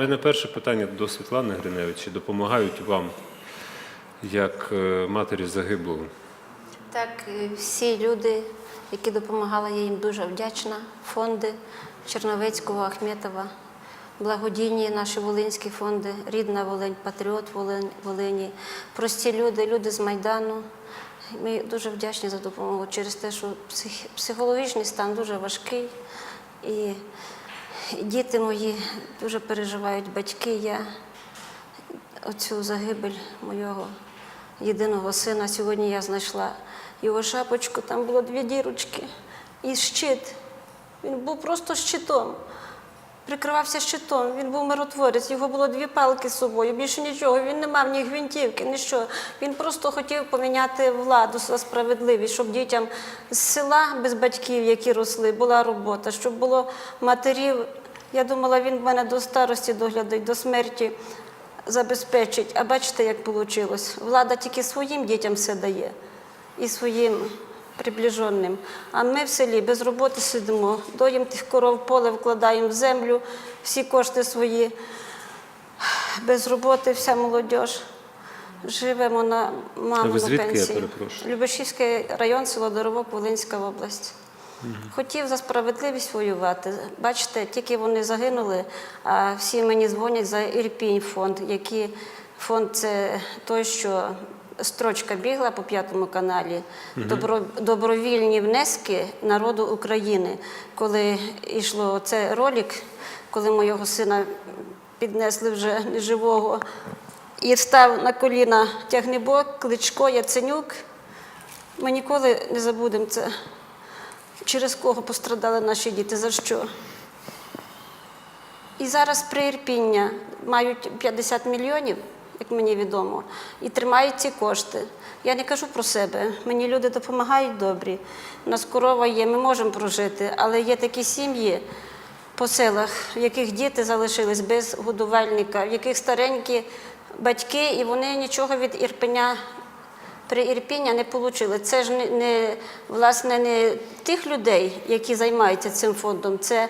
У мене перше питання до Світлани Гриневич. Чи допомагають вам як е, матері загиблого? Так, е, всі люди, які допомагали, я їм дуже вдячна. Фонди Черновецького, Ахметова, благодійні наші волинські фонди, Рідна Волинь, Патріот Волині, прості люди, люди з Майдану. Ми дуже вдячні за допомогу через те, що псих- психологічний стан дуже важкий. І діти мої дуже переживають, батьки. Я оцю загибель моєго єдиного сина. Сьогодні я знайшла його шапочку, там було дві дірочки і щит. Він був просто щитом. Прикривався щитом, він був миротворець, його було дві палки з собою, більше нічого. Він не мав ні гвинтівки, ні Він просто хотів поміняти владу за справедливість, щоб дітям з села без батьків, які росли, була робота, щоб було матерів. Я думала, він мене до старості доглядить, до смерті забезпечить. А бачите, як вийшло. Влада тільки своїм дітям все дає і своїм приближеним. А ми в селі без роботи сидимо, доїм тих коров поле, вкладаємо в землю, всі кошти свої. Без роботи вся молодь. Живемо на маму на пенсії. Любешівський район, село Доровок, Волинська область. Хотів за справедливість воювати. Бачите, тільки вони загинули, а всі мені дзвонять за Ірпінь фонд, який фонд це той, що строчка бігла по п'ятому каналі. Добро, добровільні внески народу України. Коли йшло це ролик, коли моєго сина піднесли вже неживого, і став на коліна тягнебок, кличко, Яценюк. Ми ніколи не забудемо це. Через кого пострадали наші діти, за що? І зараз приірпіння мають 50 мільйонів, як мені відомо, і тримають ці кошти. Я не кажу про себе. Мені люди допомагають добрі. У нас корова є, ми можемо прожити, але є такі сім'ї по селах, в яких діти залишились без годувальника, в яких старенькі батьки, і вони нічого від ірпеня при Ірпіння не отримали. Це ж не, не власне не тих людей, які займаються цим фондом, це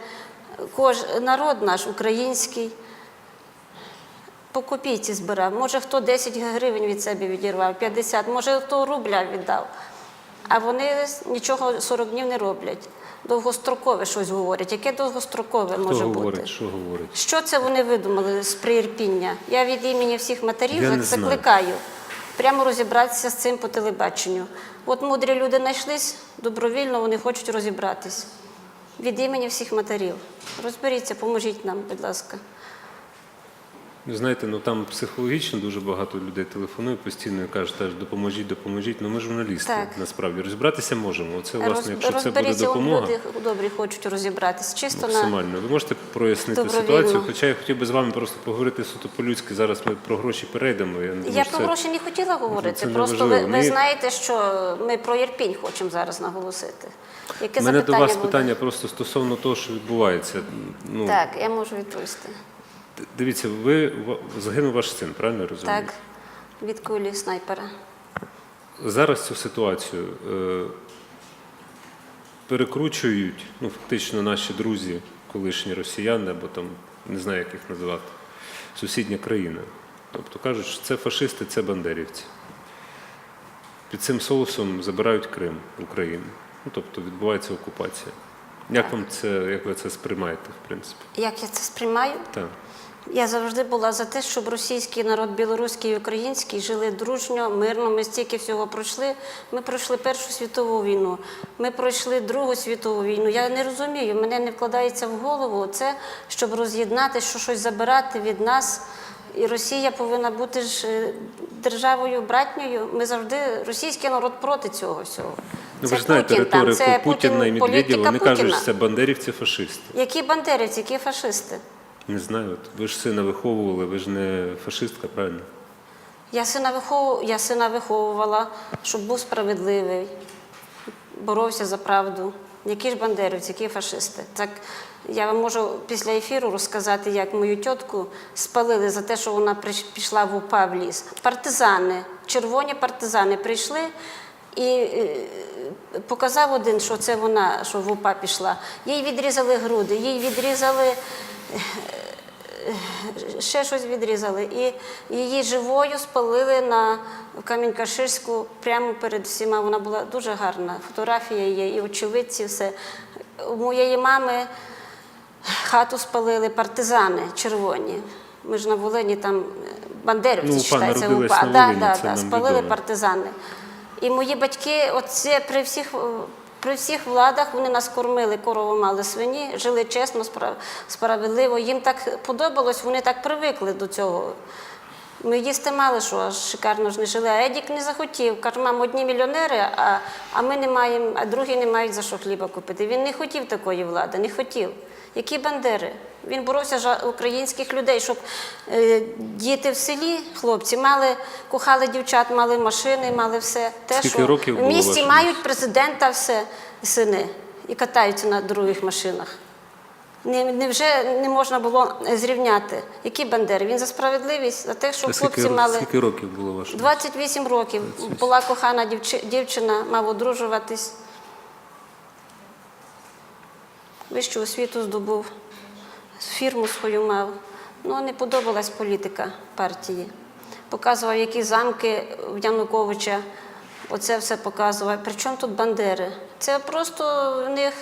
кож, народ наш український. По копійці збирав. Може, хто 10 гривень від себе відірвав, 50, може, хто рубля віддав. А вони нічого 40 днів не роблять. Довгострокове щось говорять. Яке довгострокове Хто може говорить, бути? що говорить? Що це вони видумали з приірпіння? Я від імені всіх матерів закликаю прямо розібратися з цим по телебаченню. От мудрі люди знайшлись, добровільно вони хочуть розібратись. Від імені всіх матерів. Розберіться, поможіть нам, будь ласка. Ви знаєте, ну там психологічно дуже багато людей телефонує постійно і кажуть, теж допоможіть, допоможіть. Ну ми журналісти, Так. насправді розібратися можемо. Оце, власне, якщо це буде допомога. люди добрі хочуть розібратись. Чисто на Максимально. Ви можете прояснити ситуацію, хоча я хотів би з вами просто поговорити суто по-людськи. Зараз ми про гроші перейдемо. Я, я про це- гроші не хотіла говорити. це Просто ви, ви знаєте, що ми про Єрпінь хочемо зараз наголосити. Яке У мене до вас буде? питання просто стосовно того, що відбувається. Ну, Так, я можу відповісти. Дивіться, ви загинув ваш син, правильно я розумію? Так, від кулі снайпера. Зараз цю ситуацію е, перекручують ну, фактично наші друзі, колишні росіяни, або там не знаю, як їх називати, сусідня країна. Тобто кажуть, що це фашисти, це бандерівці. Під цим соусом забирають Крим Україну. Ну, тобто відбувається окупація. Як вам це, як ви це сприймаєте, в принципі? Як я це сприймаю? Так. Я завжди була за те, щоб російський народ, білоруський і український жили дружньо, мирно. Ми стільки всього пройшли. Ми пройшли Першу світову війну, ми пройшли Другу світову війну. Я не розумію, мене не вкладається в голову це, щоб роз'єднати, що щось забирати від нас. І Росія повинна бути ж е, державою братньою. Ми завжди російський народ проти цього всього. Ну, Це ви ж знаєте Путін там, риторику це Путіна і Медведєва, вони кажуть, що це бандерівці фашисти. Які бандерівці, які фашисти? Не знаю, от ви ж сина виховували, ви ж не фашистка, правильно? Я сина виховувала, я сина виховувала, щоб був справедливий, боровся за правду. Які ж бандерівці, які фашисти? Так я вам можу після ефіру розказати, як мою тітку спалили за те, що вона пішла в УПА в ліс. Партизани, червоні партизани прийшли і е, показав один, що це вона, що в УПА пішла. Їй відрізали груди, їй відрізали е, ще щось відрізали. І її живою спалили на Камінь-Каширську прямо перед всіма. Вона була дуже гарна. Фотографія є, і очевидці, все. У моєї мами хату спалили партизани червоні. Ми ж на Волині там е, бандерівці Ну, на Да, да, да, спалили партизани. І мої батьки, оце при всіх, при всіх владах вони нас кормили, корову мали свині, жили чесно, справедливо. Їм так подобалось, вони так привикли до цього. Ми їсти мали, що аж шикарно ж не жили. А Едік не захотів. Каже, мам, одні мільйонери, а, а ми не маємо, а другі не мають за що хліба купити. Він не хотів такої влади, не хотів. Які бандери? Він боровся за українських людей, щоб е, діти в селі, хлопці, мали, кохали дівчат, мали машини, мали все. Те, Скільки що років в місті вашим? мають президента все, сини, і катаються на других машинах. Не, невже не можна було зрівняти? Які бандери? Він за справедливість, за те, А скільки, хлопці ро- мали скільки років було ваше? 28 років. Була кохана дівчи- дівчина, мав одружуватись. Вищу освіту здобув, фірму свою мав. Ну, не подобалась політика партії. Показував, які замки в Януковича. Оце все показував. Причому тут бандери? Це просто в них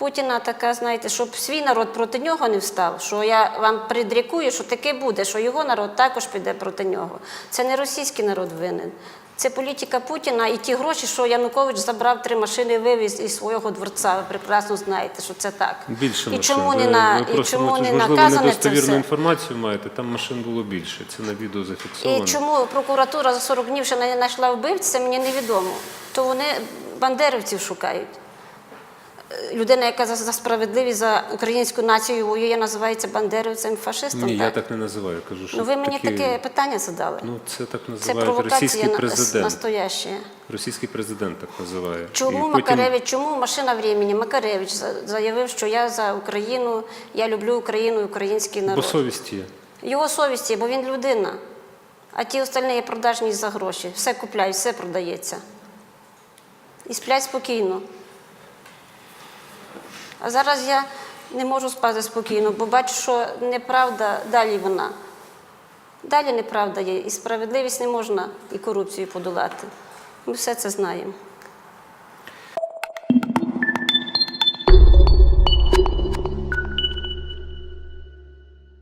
Путіна така, знаєте, щоб свій народ проти нього не встав, що я вам предрікую, що таке буде, що його народ також піде проти нього. Це не російський народ винен. Це політика Путіна і ті гроші, що Янукович забрав три машини, вивіз із свого дворця. Ви прекрасно знаєте, що це так. Більше і машин. чому не на і чому не наказане це все? інформацію маєте, там машин було більше. Це на відео зафіксовано. І чому прокуратура за 40 днів ще не знайшла вбивця, мені невідомо. То вони бандерівців шукають. Людина, яка за, за справедливість за українську націю воює, називається бандерівцем, фашистом. Ні, так? я так не називаю. Кажу, що ну ви мені такі- таке питання задали. Ну, це так це називають провокація російський на- президент. настояща. Російський президент так називає. Чому І потім- Макаревич, чому машина времени? Макаревич заявив, що я за Україну, я люблю Україну і український Бо народ. совість є. Його совісті, бо він людина. А ті остальні є продажні за гроші. Все купляють, все продається. І сплять спокійно. А зараз я не можу спати спокійно, бо бачу, що неправда далі вона. Далі неправда є. І справедливість не можна і корупцію подолати. Ми все це знаємо.